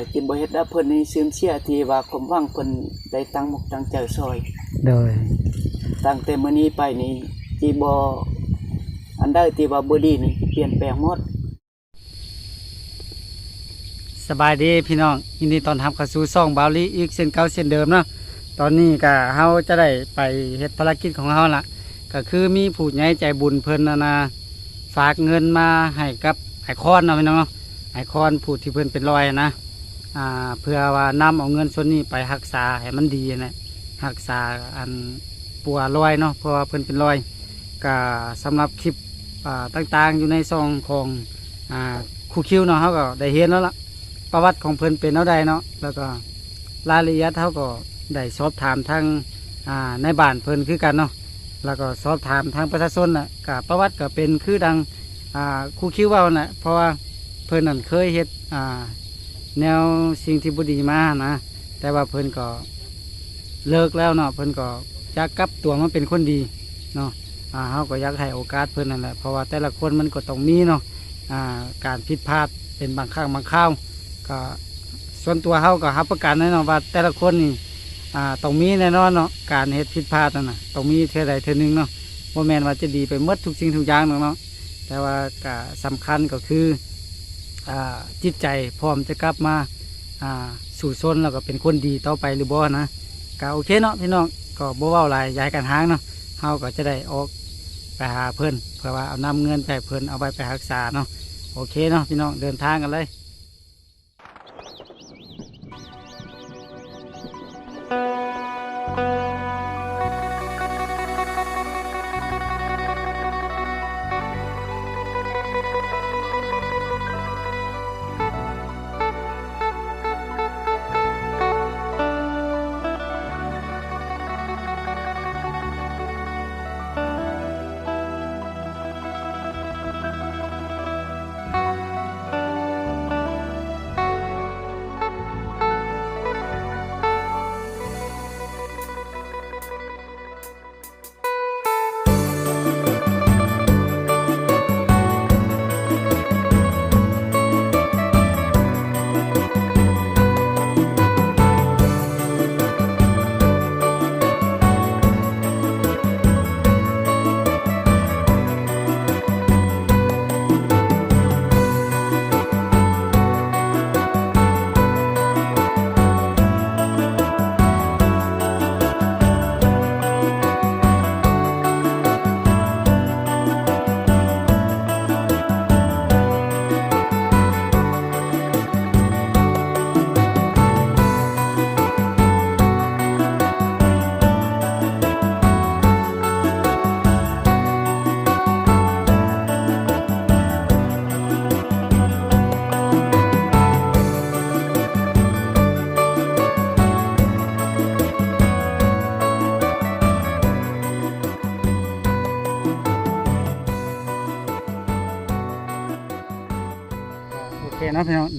อจิบ่เฮ็ดแล้วเพิ่นนี่เสื่อมเสียที่ว่าความหวังเพิ่นได้ตั้งมกตั้งใจซอย โดย ตั้งแต่มื้อนี้ไปนี่ที่บ่อันใดที่ว่าบ่ดีนี่เปลี่ยนแปลงหมดสบายดีพี่น้องยินดีตอนทำเข้าสู่ซ่องบาวลีอีกเส้นเก่าเส้นเดิมเนาะตอนนี้ก็เฮาจะได้ไปเฮ็ดภารกิจของเฮาละก็คือมีผู้ใหญ่ใจบุญเพิ่นนะนะฝากเงินมาให้กับไอคอนเนาะพี่น้องเนาะไอคอนผู้ที่เพิ่นเป็นรอยนะอ่า เพื่อว่านำเอาเงินส่วนนี้ไปรักษาให้มันดีนะรักษาอันปัวรอยเนาะเพราะว่าเพิ่นเป็นรอยก็สำหรับคลิปต่างๆ อยู่ในซองของอครูคิวเนาะเฮาก็ได้เห็นแล้วล่ะประวัติของเพิ่นเป็นเอาใดเนาะแล้วก็รายละเอียดเขาก็ได้สอบถามทางในบ้านเพิ่นคือกันเนาะแล้วก็สอบถามทางประชาชนนะกับประวัติก็เป็นคือดังครูคิวเว่านะเพราะว่าเพิ่นนั่นเคยเฮ็ด แนวสิ่งที่บ่ดีมานะ แต่ว่าเพิ่นก็เลิกแล้วเนาะเพิ่นก็อยากกลับตัวมาเป็นคนดีเนาะอ่าเฮาก็อยากให้โอกาสเพิ่นนั่นแหละเพราะว่าแต่ละคนมันก็ต้องมีเนาะอ่าการผิดพลาดเป็นบางครั้งบางคราวก็ส่วนตัวเขาก็รับประกันแน่นอนว่าแต่ละคนนี่อ่าต้องมีแน่นอนเนาะการเฮ็ดผิดพลาดนั่นน่ะต้องมีเท่าใดเท่านึงเนาะว่าแมนว่าจะดีไปหมดทุกสิ่งทุกอย่างเนาะแต่ว่าก็สำคัญก็คือ จิตใจพร้อมจะกลับมาาสู่ชนแล้วก็เป็นคนดีต่อไปหรือบ่นะก็โอเคเนาะพี่น้องก็บ่เว้าหลายย้ายกันหางเนาะเฮาก็จะได้ออกไปหาเพื่อนเพื่อว่าเอานำเงินไปเพื่อนเอาไปไปรักษาเนาะโอเคเนาะพี่น้องเดินทางกันเลย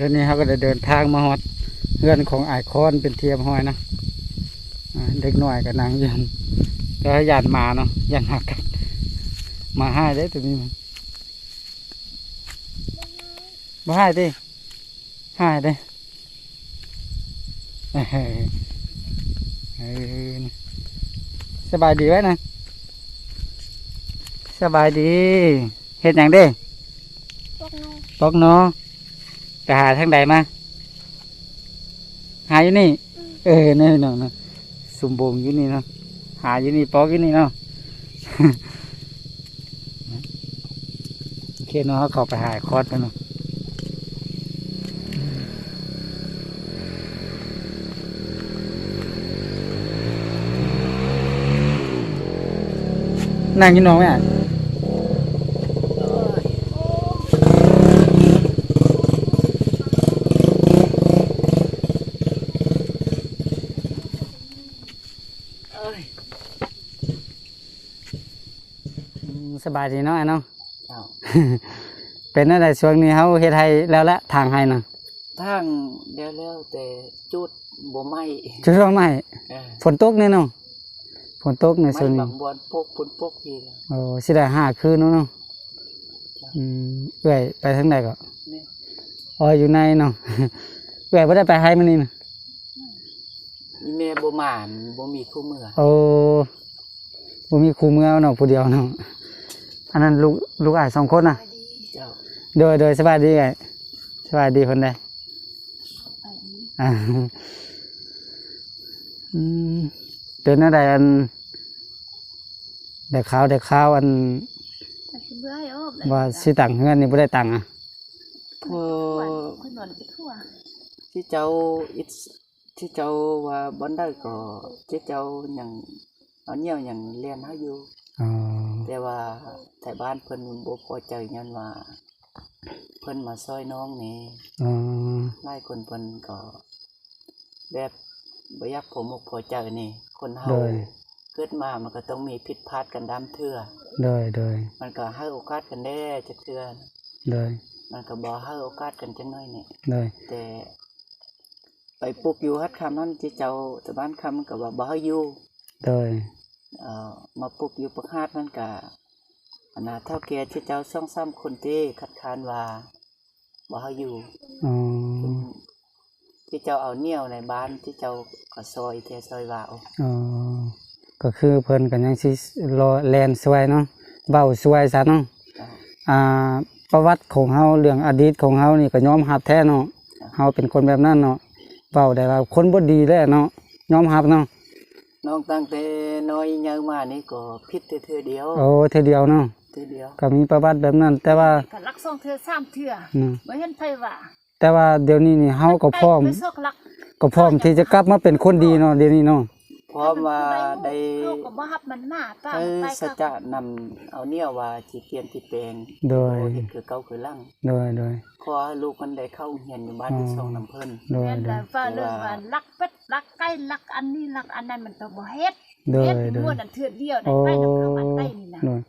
ดี๋ยวนี้เขาก็ได้เดินทางมาฮอดเพื่อนของไอคอนเป็นเทียมห้อยนะอ่าเด็กหน่อยกับนางยันแล้วยันมาเนาะยันหักกันมาให้ได้ตัวนี้มันมาให้ดิให้ดิเอ้ยเอ้ยสบายดีไว้นะสบายดีเฮ็ดหยังเด้พวกน้องปอกเนาะไปหาทางใดมา หาอยู่นี่ เออนี่เนาะเนาะสุ่มบงอยู่นี่เนาะหาอยู่นี่ปอกอยู่นี่เนาะโอเคเนาะเขาเข้าไปหาคอร์ดกันเนาะนั่งอยินน้องไหมอะ เอ้ย อืมสบายดีเนาะไอ้เนาะเอ้าเป็นอะไรช่วงนี้เขาเฮ็ดให้แล้วละทางให้นะทางเดี๋ยวแล้วแต่จุดบ่ไหม้ช่วงไหนเออฝนตกเนี่ยเนาะฝนตกในไหม้ส่วนนี้บางบอนพกพุ่นพกพี่แล้วโอ้สิได้ห้าคืนเนาะเนาะอืมเอื้อยไปทางใดก็นี่อ๋ออยู่ในเนาะ เอื้อยบ่ได้ไปให้มื้อนี้นะอีแม่บ่มานบ่มีคู่มือโอ้บ่มีครูเมือเนาะผู้เดียวเนาะ อันนั้นลูกลูกอ้ายสองคนน่ะ เจ้าโดยโดยสบายดีไงสบายดีคนใดอ่าอืมเป็นอะไรอันเด็กขาวเด็กขาวอันว่าสิตังเฮือนนี่บ่ได้ตังค์อะพอที่เจ้าอิสที่เจ้าว่าบ่ได้ก็ที่เจ้าหยังเอาเหนี่ยวหยังเรียนเฮาอยู่อ๋อ แต่ว่าแต่บ้านเพิ่นบ่พอใจยันว่า เพิ่นมาซอยน้องนี่อ๋อหลายคนเพิ่นก็แบบบ่อยากผมอกพอใจนี่ คนเฮาโดยเกิดมามันก็ต้องมีผิดพลาดกันดามเทื่อโดยโดยมันก็ให้โอกาสกันได้จักเทื่อโดยมันก็บ่ให้โอกาสกันจังน้อยนี่โดยแต่ไปปลูกอยู่ฮัดคำนั้นที่เจ้าตะบ้านคำก็ว่าบ่ให้อยู่โดยเอ่อ มาปลูกอยู่ปักฮาดนั่นก็อันน่ะเท่าแก่ที่เจ้าซ่องซ้ำคนที่คัดค้านว่าบ่ให้อยู่อ๋อที่เจ้าเอาเหนี่ยวในบ้านที่เจ้าก็ซอยเทซอยว่าเอาอ๋อก็คือเพิ่นก็ยังสิรอแลนสวยเนาะเว้าสวยซะเนาะจ้ะอ่าประวัติของเฮาเรื่องอดีตของเฮานี่ก็ยอมรับแท้เนาะเฮาเป็นคนแบบนั้นเนาะเว้าได้ว่าคนบ่ดีแล้วเนาะยอมรับเนาะ น้องตั้งแต่น้อยใหญ่มานี่ก็ผิดแต่เทื่อเดียวโอ้เทื่อเดียวเนาะเทื่อเดียวก็มีประวัติแบบนั้น แต่ว่าก็ลักสองเทื่อสามเทื่ออืมบ่เห็นไผว่า แต่ว่าเดี๋ยวนี้นี่เฮาก็พร้อมไปซอกลักก็พร้อมที่จะกลับมาเป็นคนดีเนาะเดี๋ยวนี้เนาะ พร้อมว่าได้เขาก็บ่ฮับมันมาป้าเออไปสัจจะนำเอาเนี่ยว่าสิเปลี่ยนที่แปลงโดย บ่เฮ็ดคือเก่าคือหลังโดยโดย ขอให้ลูกมันได้เข้าเรียนอยู่บ้านที่สองน้ำเพิ่น โดย แม่นโดแต่ยว่าเรื่องว่าลักเป็ดลักไก่ลักอันนี้ลักอันนั้นมันต้องบ่เฮ็ดโดยเฮ็ดโดม้วย นอันเทื่อเดียวได้โอ้ไปนำเขาอันใต้นี่นะโดย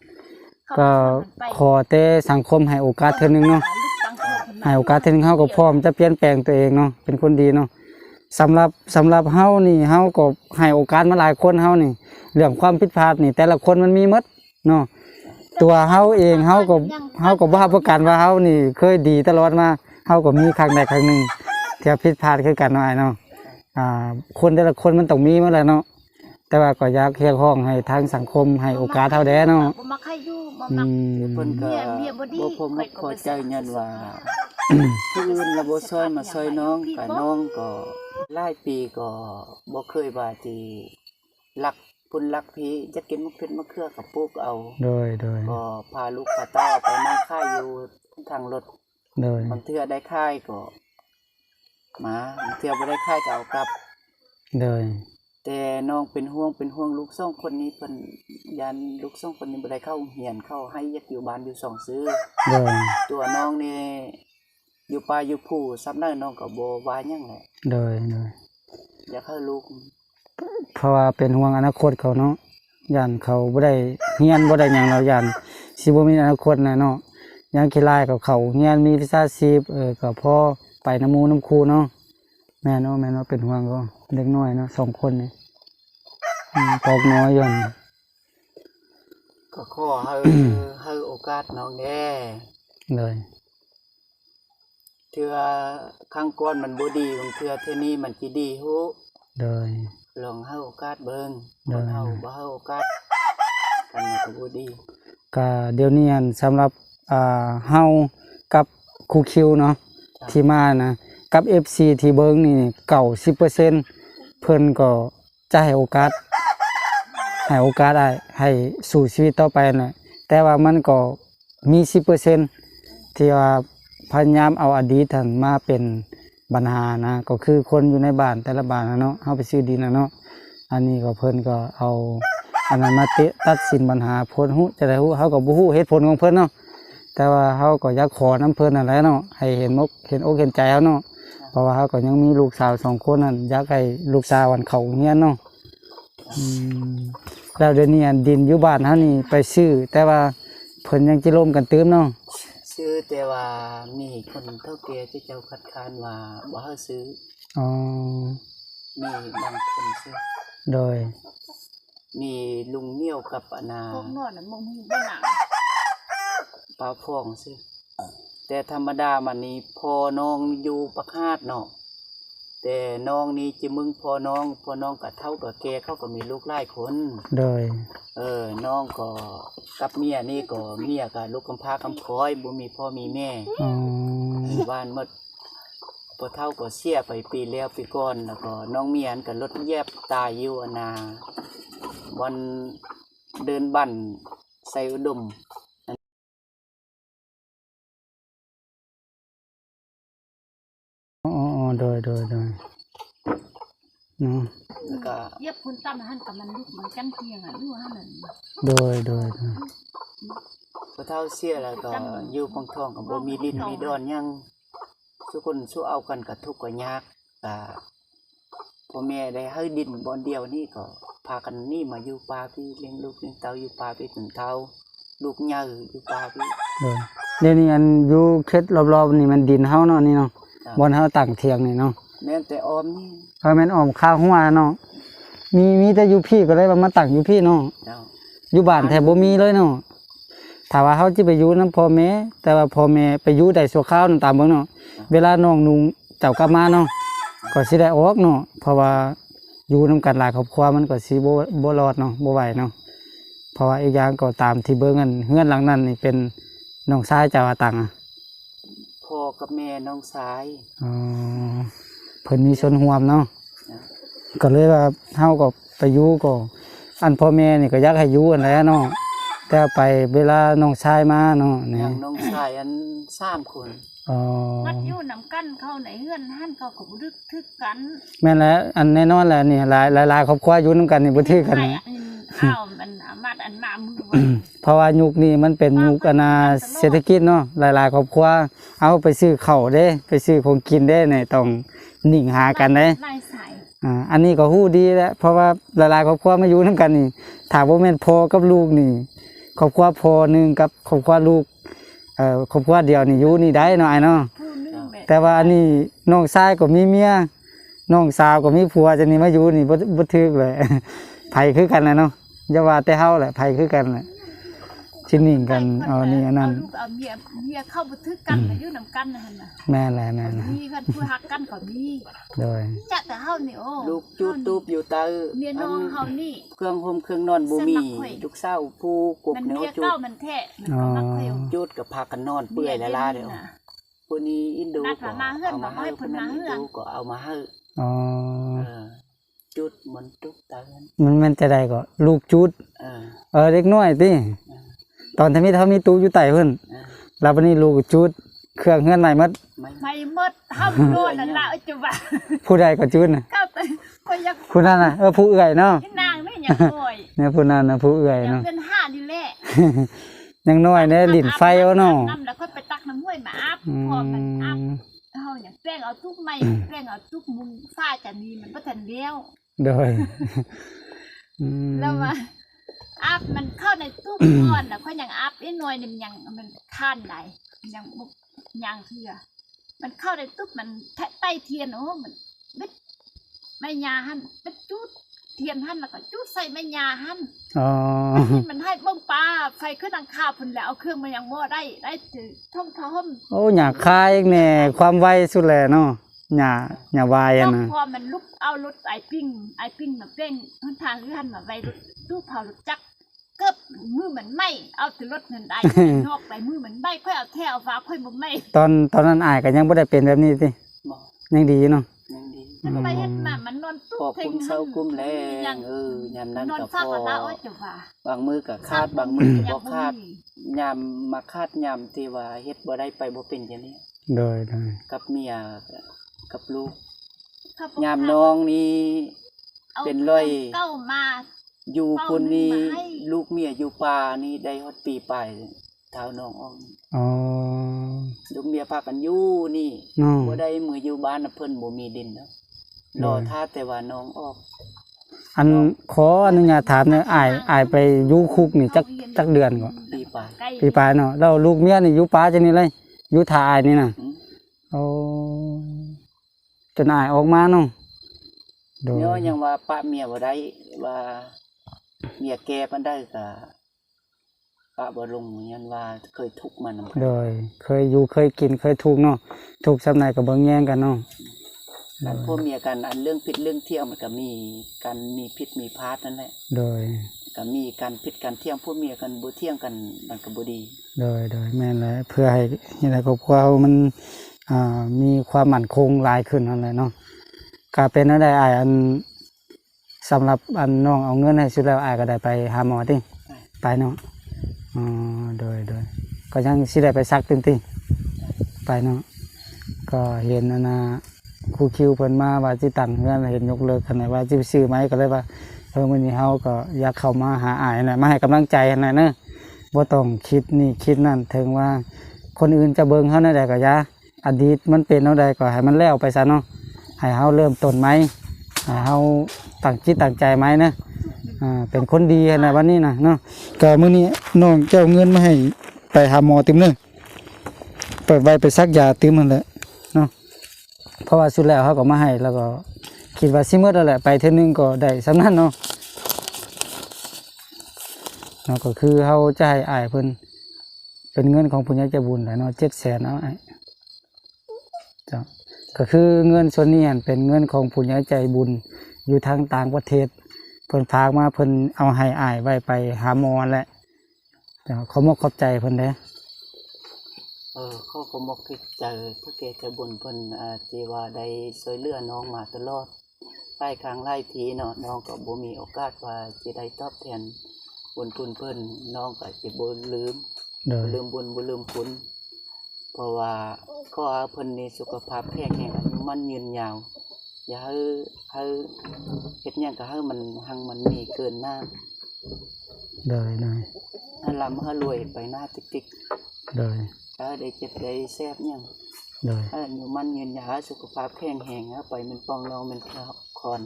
เขาก็มันไปขอแต่สังคมให้โอกาสเทื่อนึงเนาะลูกตั้งตัวขึ้นมให้โอกาสเทื่อนึงเฮาก็พร้อมจะเปลี่ยนแปลงตัวเองเนาะ เป็นคนดีเนาะ สำหรับสำหรับเฮานี่เฮาก็ให้โอกาสมาหลายคนเฮานี่ เรื่องความผิดพลาดนี่ แต่ละคนมันมีมดเนาะตัวเฮาเองเฮาก็เฮาก็บ่รับประกันว่าเฮานี่ เคยดีตลอดมาเฮาก็มีครั้งใดครั้งหนึ่งที่ผิดพลาดคือกันเนาะอ้ายเนาะอ่าคนแต่ละคนมันต้องมีมาแหล้วเนาะแต่ว่าก็อยากเรียกร้องให้ทางสังคมให้โอกาสเท่าแด้เนาะบ่มักให้อยู่บ่มักเพิ่นก็เมียเมียบ่ดีบ่ผมบ่พอใจยันว่าผู้อื่นละบ่ซอยมาซอยน้องก็น้องก็ หลายปีก็บ่เคยว่าที่รักพุ่นรักพี่จะกินมะเขือมะเขือกับปลูกเอา โดยโดยก็พาลูกพาเต้าไปนั่งค่ายอยู่ทางรถโดยบางเทื่อได้ค่ายก็มาบางเทื่อบ่ได้ค่ายก็เอากลับโดยแต่น้องเป็นห่วงเป็นห่วงลูกสองคนนี้เพิ่นยันลูกสองคนนี้บ่ได้เข้าโรงเรียนเข้าให้ยักอยู่บ้านอยู่สองซื้อโดยตัวน้องนี่ อยู่ป่าอยู่ผู้ซับได้น้องก็บ่ว่าหยังแหละโดยโดยอยากให้ลูกเพราะว่าเป็นห่วงอนาคตเขาเนาะย่านเขาบ่ได้เฮียนบ่ได้หยังแล้วย่านสิบ่มีอนาคตแน่เนาะย่างขี้ลายกับเขาเฮียนมีวิชาชีพเออก็พอไปน้ำหมูน้ำคูเนาะแม่นเนาะแม่นเนาะเป็นห่วงก็เด็กน้อยเนาะสองคนนี่อืมตอกน้อยย่อนก็ขอให้ให้โอกาสน้องแน่เลย เทื่อครั้งก่อนมันบ่ดีบางเทื่อเทื่อนี้มันสิดีฮู้เลยลองให้โอกาสเบิ่งคได้นเฮาบ่ให้โอกาสกันมันก็บ่ดีก็เดี๋ยวนี้อันสำหรับอ่าเฮากับครูคิวเนาะจ้ะที่มานะกับ FC ที่เบิ่งนี่เก่า10%เพิ่นก็จะให้โอกาสให้โอกาสได้ให้สู่ชีวิตต่อไปน่ะแต่ว่ามันก็มี 10%ที่ว่า พยายามเอาอดีตนั้นมาเป็นปัญหานะ ก็คือคนอยู่ในบ้านแต่ละบ้านนะเนาะเฮาไปซื้อดินนะเนาะอันนี้ก็เพิ่นก็เอาอันนั้นมาตัดสินปัญหาเพิ่นฮู้จะได้ฮู้เฮาก็บ่ฮู้เหตุผลของเพิ่นเนาะแต่ว่าเฮาก็อยากขอน้ำเพิ่นนั่นแหละเนาะให้เห็นมกเห็นอกเห็นใจเฮาเนาะเพราะว่าเฮาก็ยังมีลูกสาวสองคนนั่นอยากให้ลูกสาววันเขาเฮียเนาะแล้วเดี๋ยวนี้อันดินอยู่บ้านเฮานี่ไปซื้อ แต่ว่าเพิ่นยังสิร่มกันเติมเนาะ ซื้อแต่ว่ามีคนเฒ่าแก่ที่เจ้าคัดค้านว่าบ่ให้ซื้ออ๋อมีบางคนซื้อโดย มีลุงเหนี่ยวกับอนาพวกนอนน่ะมึงฮู้บ่หนังปลาพองซื้อแต่ธรรมดามันนี้พอน้องอยู่ประคาดเนาะแต่น้องนี่จะมึงพอน้องพอน้องก็เท่ากับแกเขาก็มีลูกหลายคนโดย เออ น้องก็ กับเมียนี่ก็เมียก็ลูกกำพร้ากำพร้อยบ่มีพ่อมีแม่อ๋ออยู่บ้านหมดพอเท่าก็เสียไปปีแล้วปีก่อนแล้วก็น้องเมียนก็รถแยบตายอยู่อะนาวันเดินบั่นใส่อุดมอ๋ออ๋อโดยโดยโดย เนาะแล้วก็เย็บคุณตั้มหันกับมันลูกเหมือนกันเพียงอะลูกหันนั่นโดยโดยโดยพอเท่าเสียแล้วก็อยู่ปองทองกับบ่มีดินมีดอนหยังทุกคนสู้เอากันกับทุกข์กับยากก็พ่อแม่ได้ให้ดินบอนเดียวนี่ก็พากันนี่มาอยู่ป่าพี่เลี้ยงลูกเลี้ยงเต้าอยู่ป่าพี่ถึงเท่าลูกเหยาอยู่ป่าพี่โดยเดี๋ยวนี้อันอยู่เขตรอบๆนี่มันดินเฮาเนาะนี่เนาะครับบนเฮาตั้งเถียงนี่เนาะ แม้แต่ออมนี่เพราะแม่นออมข้าวหัวเนาะมีมีแต่อยู่พี่ก็เลยว่ามาตั้งอยู่พี่เนาะเจ้าอยู่บ้านแทบบ่มีเลยเนาะถ้าว่าเฮาสิไปอยู่นํพ่อแม่แต่ว่าพ่อแม่ไปอยู่ได้ชั่วคราวนั่นตามเบิ่งเนาะเวลาน้องนุงเจ้ากลับมาเนาะก็สิได้ออกเนาะเพราะว่าอยู่นํกันหลายครอบครัวมันก็สิบ่บ่รอดเนาะบ่ไหวเนาะเพราะว่าอีกอย่างก็ตามที่เบิ่งกันเฮือนหลังนั้นนี่เป็นน้องชายเจ้าอาตังอะพ่อกับแม่น้องสายอ๋อ เพิ่นมีส่วนร่วมเนาะนะก็เลยว่าเฮาก็ไปอยู่ก็อันพ่อแม่นี่ก็อยากให้อยู่อันแหล้วเนาะแต่ไปเวลาน้องชายมาเนาะอนี่ย่างน้องสายอันสามคนอ๋อมัดอยู่นำกันเข้าในเฮือนหันเขาก็บ่ดึกทึกกันแม่นแล้วอันแน่นอนแหละนี่หลายหลายหลายครอบครัวอยู่นํกันนี่บ่ถือกัน ให้นี่อันอ้าวมันมัดอันมามือไว้ เพราะว่ายุคนี้มันเป็นยุคอนาเศรษฐกิจเนาะหลาย ๆ ครอบครัวเอาไปซื้อข้าวเด้ ไปซื้อของกินได้เนี่ยต้อง นิ่งหากันเด้ไล่สายอ่าอันนี้ก็ฮู้ดีแหล้วเพราะว่าหลายๆครอบครัวมาอยู่นํกันนี่ถ้าบ่แม่นพ่อกับลูกนี่ครอบครัวพ่อหนึงกับครอบครัวลูกเอ่อครอบครัวเดียวนี่อยู่นี่ได้เนาะไอ้เนาะผู้หนึงแบบแต่ว่าอันนี้น้องชายก็มีเมียน้องสาวก็มีผัวจะนี่มาอยู่นี่บ่บ่ถึกเลย ไผคือกันแหละเนาะอย่าว่าแต่เฮาแหละไผคือกันแหละ ชินิ่งกันเอานี่อันนั้นเาลูกเอาเมียเมียเข้าบ่ทึกกันก็อยู่นำกันนั่นน่ะแม่นแหละแม่นแหละมีกันผู้ฮักกันก็มีโดยจะแต่เฮานี่โอ้ลูกจูตูบอยู่เตาเมียน้องเฮานี่ เครื่องห่มเครื่องนอนบ่มีสมัครไว้ลูกสาวผู้กบมันแนวเมียจูเก้าดมันแท้มันก็มักเที่ยวจูดกับพากันนอนเปื่อยละลาเด้อผู้นี้อินโดนัดก็มาเฮือนเอามาบอกให้ให้เพิ่ผู้นนั้นมาอินเฮือนโดก็เอามาให้อ๋อเออจุดมันตุกตากันมันมันจะได้ก็ลูกจุด เออเออเด็กน้อยติต อนทำมีเขามีตู้อยู่ใต้เพิ่นเออแล้ววันนี้ลูกจุด เครื่องเฮือนใหม่หมดไม่ไม่หมดเฮาโดนนั่นล่ะเอาจะว่าผู้ใดก็จุดน่ะเก้าแต่ก็อยากผู้นั้นน่ะเออผู้เอื้อยเนาะให้นางนี่อยากโอยเนี่ยผู้นั้นน่ะผู้เอื้อยอยากเนาะเงินห้านี่แหละยังน้อยเนี่ยลิ้นไฟเอาเนาะน้ำแล้วก็ไปตักน้ำห้วยมาอาบอืพอมันอาบมเฮาอยากแป้งเอาทุกไม้แป้งเอาทุกมุมฟ้าจะมีมันบ่ทันเดียวโดยอืมแล้วว่า อาบมันเข้าในตู้ก่อนน่ะเขายังอาบไอ้หน่อยนี่มันยังมันคันได้ยังบ่ยังเทื่อมันเข้าในตู้มันแทะใต้เทียนโอ้มันบิดแม่ยาหั่นบิดจุดเทียนหั่นแล้วก็จุดใส่แม่ยาหั่นอ๋อมันให้เบิ่งปลาไฟขึ้นหลังคาพุ่นแล้วเอาเครื่องมายังบ่ได้ได้ถือท่องท่อมโอ้อยากคายอีกแน่ความไวสุดแหละเนาะอย่าอย่าวายต้อะองนะพอมันลุกเอารถไอปิ้งไอปิ้งมาเป้งหนทางคือหันมาไว้รถตู้เผารถจักรเกิบมือเหมือนไหมเอาถือรถเงินได้นอกไปมือเหมือนไหมค่อยเอาแท้เอาฟ้าค่อยบ่ไหมตอนตอนนั้นอายก็ยังบ่ได้เป็นแบบนี้ติบอกยังดีเนาะยังดีมันไปเฮ็ดมามันนอนตู้พอเพ่งกุ้มเศร้ากุ้มแรยังเออยามนั้นนอนก็ฟ้าพอก็ตาอ้อยจะว่าบางมือก็คาดบางมือก็ยับ่งคาดมียามมาคาดยามที่ว่าเฮ็ดบ่ได้ไปบ่เป็นอย่างนี้โดยโดยกับเมียกับลูกครับยามน้องนี่อาเป็นร้อยเก้ามา อยู่คนนี้เอาหนึ่งมาให้ลูกเมียอยู่ป่านี่ได้ฮอดปีไปเท้าน้องออกอ๋อลูกเมียพากันอยู่นี่เนาะบ่ได้มืออยู่บ้านน่ะเพิ่นบ่มีดินเนาะรอท่าแต่ว่าน้องออกอันขออนุญาตถามเนี่ยอายอายไปอยู่คุกนี่จักจักเดือนก่อนปีไปใกล้ปีปลายเนาะแล้วลูกเมียนี่อยู่ป่าจังนี่เลยอยู่ทาอายนี่น่ะอืมโอ้จนอายออกมาเนาะโดยเนาะยังว่าปะเมียบ่ได้ว่า เมียแก่ปานได้ก็ปะบ่ลงยันว่าเคยทุกข์มานำโดย เคยอยู่เคยกินเคยถูกเนาะถูกสำไหนกับเบิ่งแย่งกันเนาะการพวกเมียกันอันเรื่องผิดเรื่องเที่ยงมันก็มีการมีผิดมีพาดนั่นแหละ โดยก็มีการผิดการเที่ยงพวกเมียกันบ่เที่ยงกันมันก็บ่ดี โดยโดยแม่นแหละเพื่อให้นี่แหละครอบครัวเรามันอ่ามีความมั่นคงหลายขึ้นนั่นแหละเนาะก็เป็นอะไรอ้ายอัน สำหรับอันน้องเอาเงินให้สุดแล้วอ้ายก็ได้ไปหาหมอติไปเนาะอ๋อโดยโดยก็ยังสิได้ไปซักตึงติไปเนาะก็เห็นอนนะครูคิวเพิ่นมาว่าสิตังเงินเห็นยกเลิกคันไหนว่าสิซื้อไหมก็เลยว่าเออมื้อนี้เฮาก็อยากเข้ามาหาอ้ายนะมาให้กำลังใจนั่นแหละเนาะบ่ต้องคิดนี่คิดนั่นถึงว่าคนอื่นจะเบิ่งเฮาแนวใดก็ยาอดีตมันเป็นแนวใดก็ให้มันแล้วไปซะเนาะให้เฮาเริ่มต้นไหม เฮาตั้งจิตตั้งใจไหมนะอ่าเป็นคนดีนะวันนี้นะเนาะก็มื้อนี้น้องเจ้าเงินมาให้ไปหาหมอติมเด้อเปิดไว้ไปซักยาติมนั่นแหละเนาะเพราะว่าสุดแล้วเขาก็มาให้แล้วก็คิดว่าสิหมดแล้วแหละไปเทื่อนึงก็ได้สำนั้นเนาะเนาะก็คือเขาจะให้อายเพิ่นเป็นเงินของผู้ใหญ่ใจบุญแหละเนาะเจ็ดแสนเอาไอ้ายจ้ะ ก็คือเงินส่วนนี้หั่นเป็นเงินของผู้ใหญ่ใจบุญอยู่ทางต่างประเทศเพิ่นพากมาเพิ่นเอาให้อายไว้ไปหาหมอแหละจ้ะขอมกขอบใจเพิ่นเด้อเออเขาก็มกคิดเจอถ้าเกจะบุญเพิ่นอ่าที่ว่าได้ช่วยเหลือน้องมาตลอดหลายครั้งหลายทีเนาะน้องก็บ่มีโอกาสว่าจะได้ตอบแทนบุญคุณเพิ่นน้องก็สิบ่ลืมโดบ่ยลืมบุญบ่ลืมคุณ เพราะว่าขอให้เพิ่นมีสุขภาพแข็งแรงอายุมันยืนยาว อย่าให้ให้เฮ็ดหยังก็ให้มันหังมันมีเกินหน้าโดยโดยให้ร่ำให้รวยไปหน้าติ๊กโดยๆถ้าได้เจ็บได้แซ่บหยังโดยถ้าอยู่มันยืนยาวสุขภาพแข็งแรงเอาไปมันปองรองมันคอน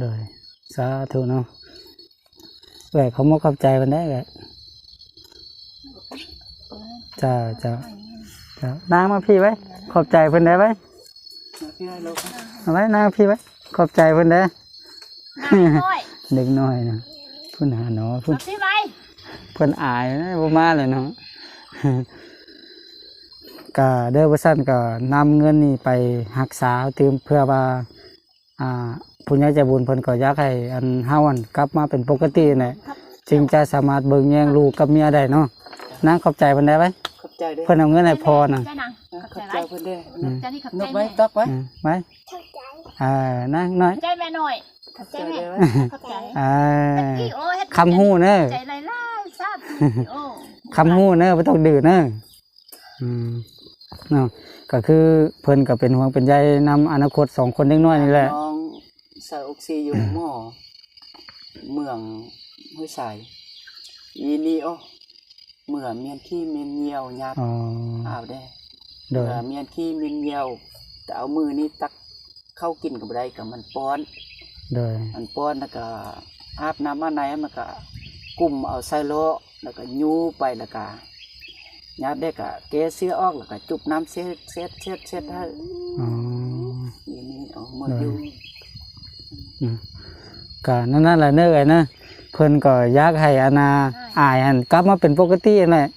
โดยสาธุเนาะแหวกเขามกขอบใจเพิ่นได้แหละจ้าจ้าจ้า นางมาพี่ไว้ ขอบใจเพิ่นได้ไว้มาพี่ให้ลูกนะเอาไว้นางพี่ไว้ ขอบใจเพิ่นเด้อน้ำน้อยเด็กน้อยนะเพิ่นหาเนาะเพิ่นเอาพี่ไว้เพิ่นอายนะบ่มาเลยเนาะก็เด้อว่าซั่นก็นำเงินนี่ไปรักษาเตรียมเพื่อว่าอ่าผู้ใหญ่ใจบุญเพิ่นก็อยากให้อันเฮาอันกลับมาเป็นปกติแหละจึงจะสามารถเบิ่งแยงลูกกับเมียได้เนาะนางขอบใจเพิ่นได้ไว้ขอบ ใจเด้อเพิ่นเอาเงินให้พอน่ะเจ้านางนะขอบขอบใจใจไว้เพิ่นเด้ออืมเจ้านี่ขอบนใจกไว้แม่ตอกไว้อืมไว้อ่านางน้อยใจแม่หน่อยขอบใจแม่ไว้ขอบใจอ่ากี่โอ้เฮ็ดคำฮู้เด้อใจไล่ไล่ทราบโอ้คำฮู้เนอะไม่ต้องดื้อเนอะอืมเนาะก็คือเพิ่นก็เป็นห่วงเป็นใยนำอนาคตสองคนเล็กน้อยนี่แหละ น้องใส่ออกซิอยู่หม้อเมืองห้วยสายอีนี่โอ้ เมื่อเมียนขี้เมียนเหี่ยวยับอ๋ออ้าวได้โดยเมื่อเมียนขี้เมียนเหี่ยวแต่เอามือนี่ตักเข้ากินกับไรกับมันป้อน โดยมันป้อนแล้วก็อาบน้ำมาไหนมันก็กุ่มเอาใส่โลแล้วก็ยูไปแล้วก็ยัดได้ก็เกเสื้อออกแล้วก็จุบน้ำเช็ดเช็ดเช็ดเช็ดให้อ๋ออีนี่เอามืออยู่อืมก็นั่นนั่นแหละเนอะไอ้นะเพิ่นก็อยากให้อาณาอายหันกลับมาเป็นปกตินั่นแหละ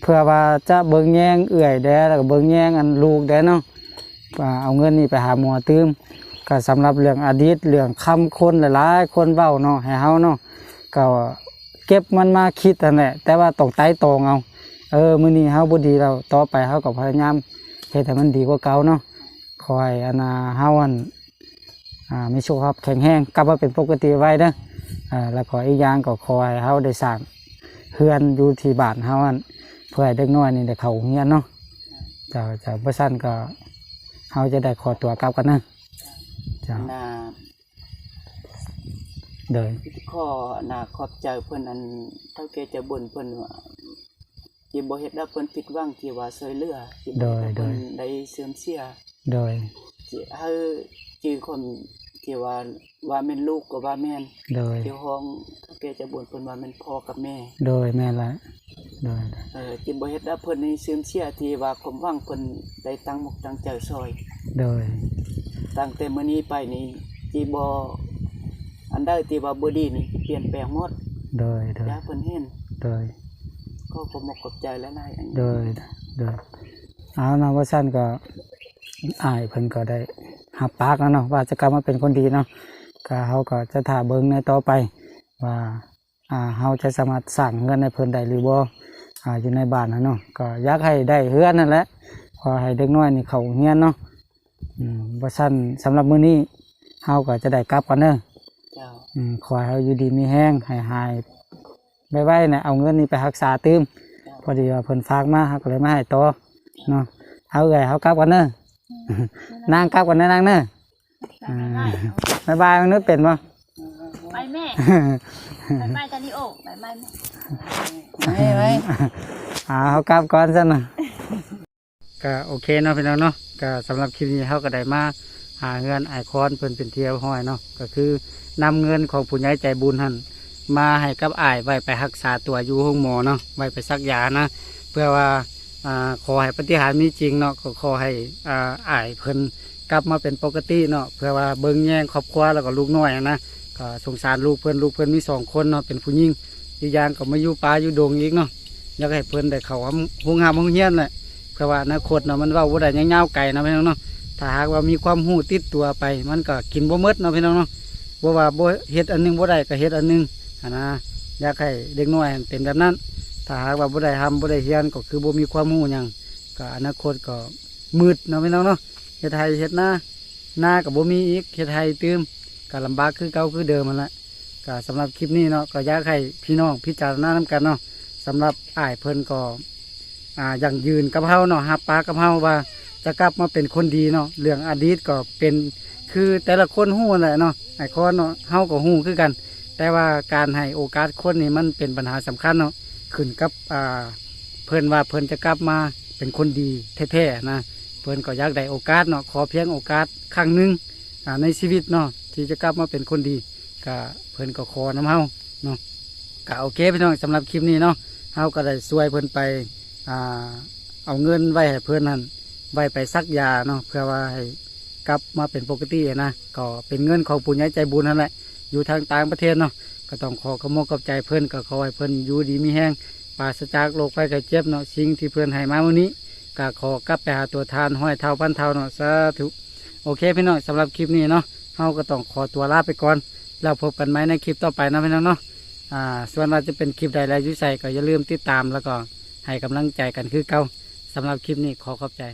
เพื่อว่าจะเบิ่งแยงเอื่อยแด้แล้วก็เบิ่งแยงอันลูกแด้เนาะว่าเอาเงินนี่ไปหาหมอตืมก็สำหรับเรื่องอดีตเรื่องคำคนหลายๆคนเว้าเนาะให้เฮาเนาะก็เก็บมันมาคิดนั่นแหละแต่ว่าต้องไต่ตองเอาเออมื้อนี้เฮาบ่ดีแล้วต่อไปเฮาก็พยายามเฮ็ดให้มันดีกว่าเก่าเนาะขอให้อาณาเฮาอันอ่า มีสุขภาพแข็งแรงกลับมาเป็นปกติไว้เด้ออ่าแล้วขออีกอย่างก็ขอให้เฮาได้สร้างเฮือนอยู่ที่บ้านเฮาอันเพื่อให้เด็กน้อยนี่ได้เข้าโรงเรียนเนาะจะจะบ่ซั่นก็เฮาจะได้ขอตัวกลับกันเนาะจ้านาโดยข้อนาขอบใจเพิ่นอันเท่าแกจะบ่นเพิ่นว่าที่บ่เฮ็ดแล้วเพิ่นผิดหวังที่ว่าช่วยเหลือที่บ่เฮ็ดแล้วเพิ่นได้เสื่อมเสียโดยที่เฮาจือคน ที่ว่าว่าแม่นลูกก็ว่าแม่นโดยที่ห้องเท่าแกจะบ่นเพิ่นว่าแม่นพ่อกับแม่ โดยแม่นละโดยเออที่บ่เฮ็ดแล้วเพิ่นนี่เสื่อมเสียที่ว่าความหวังเพิ่นได้ตั้งมกตั้งใจซอย โดยตั้งแต่มื้อนี้ไปนี่ที่บ่อันใดที่ว่าบ่ดีนี่เปลี่ยนแปลงหมด โดยโดยอย่าให้เพิ่นเห็นโดยก็ขอบอกขอบใจแล้วนายอันนี้โดยโดยเอานะว่าซั่นก็อายเพิ่นก็ได้ หับปากแล้วเนาะว่าจะกลับมาเป็นคนดีเนาะก็เฮาก็จะถ่าเบิ่งในต่อไป ว่าอ่าเฮาจะสามารถสร้างเงินในเพิ่นได้หรือบ่อ่าอยู่ในบ้านนะเนาะก็อยากให้ได้เฮือนนั่นแหละขอให้เด็กน้อยนี่เขาเฮียนเนาะอืมบ่ซั่นสำหรับมื้อนี้เฮาก็จะได้กลับกันเด้อเจ้าอืมขอให้เฮาอยู่ดีมีแห้งให้หายไว้ๆนะเอาเงินนี้ไปรักษาตื้มพอดีว่าเพิ่นฝากมาเฮาก็เลยมาให้ต่อเนาะเอาเอ้ยเฮากลับกันเด้อ นางกลับกันเด้อนางเด้อไปไม่ได้บ๊ายบายมันนึกเป็นบ่ไปแม่ไปไม่ตานิโอไปไม่ไม่ไว้อ่าเฮากลับก่อนซั่นะก็โอเคเนาะพี่น้องเนาะก็สำหรับคลิปนี้เฮาก็ได้มาหาเงินไอคอนเพิ่นเป็นเที่ยวห้อยเนาะก็คือนำเงินของผู้ใหญ่ใจบุญหั่นมาให้กับอ้ายไว้ไปรักษาตัวอยู่ห้องหมอเนาะไว้ไปซักยานะ เพื่อว่า ขอให้ปฏิหารมีจริงเนาะก็ขอให้อ่าอ้ายเพิ่นกลับมาเป็นปกติเนาะเพื่อว่าเบิ่งแย่งครอบครัวแล้วก็ลูกน้อยนะก็สงสารลูกเพิ่อนลูกเพิ่อนมีสองคนเนาะเป็นผู้หญิงอีกอย่างก็มาอยู่ป่าอยู่ดงอีกเนาะอยากให้เพิ่อนได้เขาห้องหามห้องเฮียนแหละเพื่อว่าอนาคตเนาะมันเว้าบ่ได้ยาวๆไกลเนาะพี่น้องเนาะถ้าหากว่ามีความรู้ติดตัวไป มันก็กินบ่หมดเนาะพี่น้องเนาะบ่ว่าบ่เฮ็ดอันหนึงบ่ได้ก็เฮ็ดอันหนึงนนะอยากให้เด็กน้อยเป็นแบบนั้น ถ้าหากว่าบ่ได้ทำบ่ได้เรียนก็คือบ่มีความรู้หยังก็อนาคตก็มืดเนาะพี่น้องเนาะเฮ็ดไทยเฮ็ดหน้าหน้าก็บ่มีอีกเฮ็ดไทยตืมก็ลำบากคือเก่าคือเดิมมันละก็สำหรับคลิปนี้เนาะก็อยากให้พี่น้องพิจารณานํกันเนาะสำหรับอ้ายเพิ่นก็อ่าอยังยืนกับเฮาเนาะฮับปากกับเฮาว่าจะกลับมาเป็นคนดีเนาะเรื่องอดีตก็เป็นคือแต่ละคนฮู้แหละเนาะไอ้คนเนาะเฮาก็ฮู้คือกัน แต่ว่าการให้โอกาสคนนี่มันเป็นปัญหาสำคัญเนาะ ขึ้นกับอ่าเพิ่นว่าเพิ่นจะกลับมาเป็นคนดีแท้ๆนะเพิ่นก็อยากได้โอกาสเนาะขอเพียงโอกาสครั้งหนึ่งอ่าในชีวิตเนาะที่จะกลับมาเป็นคนดีก็เพิ่นก็ขอน้ำเฮาเนาะก็โอเคพี่น้องสำหรับคลิปนี้เนาะเฮาก็ได้ช่วยเพิ่นไปอ่าเอาเงินไว้ให้เพิ่นนั่นไว้ไปซักยาเนาะเพื่อว่าให้กลับมาเป็นปกตินะก็เป็นเงินของปุญญาใจบุญนั่นแหละอยู่ทางต่างประเทศเนาะ ก็ต้องขอขโมกกับใจเพื่อนก็ขอให้เพื่อนอยู่ดีมีแห้งปราศจากโรคภัยไข้เจ็บเนาะสิ่งที่เพื่อนให้มาวันนี้ก็ขอกลับไปหาตัวทานห้อยเท่าพันเท่าเนาะสาธุโอเคพี่น้องสำหรับคลิปนี้เนาะเฮาก็ต้องขอตัวลาไปก่อนแล้วพบกันไหมในคลิปต่อไปนะพี่น้องเนาะอ่าส่วนว่าจะเป็นคลิปใดแล้วยุ่ใส่ก็อย่าลืมติดตามแล้วก็ให้กำลังใจกันคือเก่าสำหรับคลิปนี้ขอขอบใจ